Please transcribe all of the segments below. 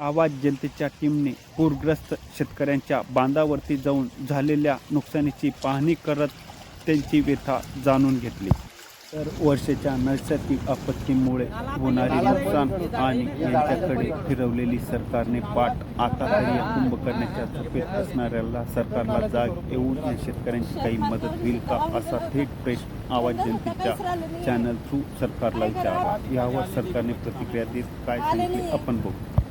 आवाज जनतेच्या टीमने पूरग्रस्त शेतकऱ्यांच्या बांधावरती जाऊन झालेल्या नुकसानीची पाहणी करत त्यांची व्यथा जाणून घेतली. तर वर्षाच्या नैसर्गिक आपत्तीमुळे होणारे नुकसान आणि यांच्याकडे फिरवलेली सरकारने पाठ आता तरी या कुंभकर्णाच्या झोपेत असणाऱ्याला सरकारला जाग येऊन या शेतकऱ्यांची काही मदत होईल का असा थेट प्रश्न आवाज जनतेच्या चॅनल थ्रू सरकारला विचारला. यावर सरकारने प्रतिक्रिया देत काय सांगितले आपण बघू.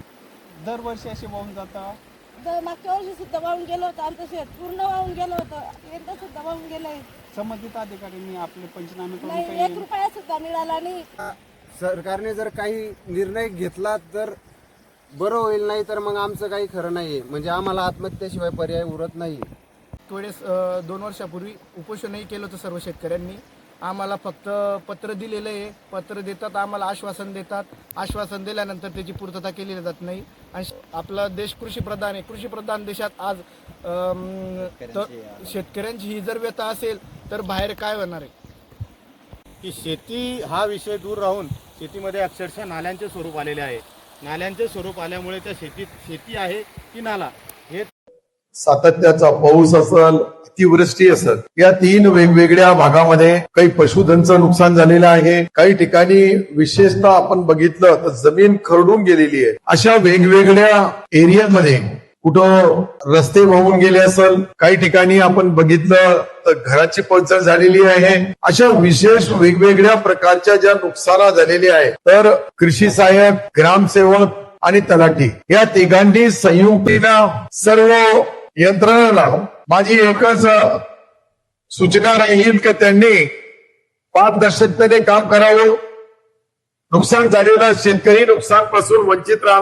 दरवर्षी असे वाहून जाता? द- मागच्या वर्षी सुद्धा वाहून गेलं होतं. आमचं शेत पूर्ण वाहून गेलं होतं. यंदा सुद्धा वाहून गेलंय. संबंधित अधिकाऱ्यांनी आपले पंचनामे करून नाही काही एक रुपया सुद्धा मिळाला नाही. सरकारने जर काही निर्णय घेतला तर बरं होईल नाही तर मग आमचं काही खरं नाहीये. म्हणजे आम्हाला आत्महत्येशिवाय पर्याय उरत नाही. वेळेस अ, दोन वर्षापूर्वी उपोषणही केलं होतं सर्व शेतकऱ्यांनी. आम्हाला फक्त पत्र दिलेलं आहे. पत्र देतात आम्हाला आश्वासन देतात. आश्वासन दिल्यानंतर त्याची पूर्तता केली जात नाही. आणि आपला देश कृषीप्रधान आहे. कृषीप्रधान देशात आज शेतकऱ्यांची ही जर व्यथा असेल तर बाहेर काय होणार आहे? की शेती हा विषय दूर राहून शेतीमध्ये अक्षरशः नाल्यांचे स्वरूप आलेले आहे. नाल्यांचे स्वरूप आल्यामुळे त्या शेतीत शेती आहे की नाला? सातत्याचा पाऊस असल अतिवृष्टी असल या तीन वेगवेगळ्या भागामध्ये काही पशुधनचं नुकसान झालेलं आहे. काही ठिकाणी विशेषतः आपण बघितलं तर जमीन खरडून गेलेली आहे. अशा वेगवेगळ्या एरियामध्ये कुठं रस्ते वाहून गेले असल काही ठिकाणी आपण बघितलं तर घराची पडझड झालेली आहे. अशा विशेष वेगवेगळ्या प्रकारच्या ज्या नुकसाना झालेल्या आहे तर कृषी सहाय्यक ग्रामसेवक आणि तलाठी या तिघांनी संयुक्तीनं सर्व यंत्रणेला माझी एकच सूचना राहील की त्यांनी पारदर्शकतेने काम करावं. नुकसान झालेलं शेतकरी नुकसानपासून वंचित राहा.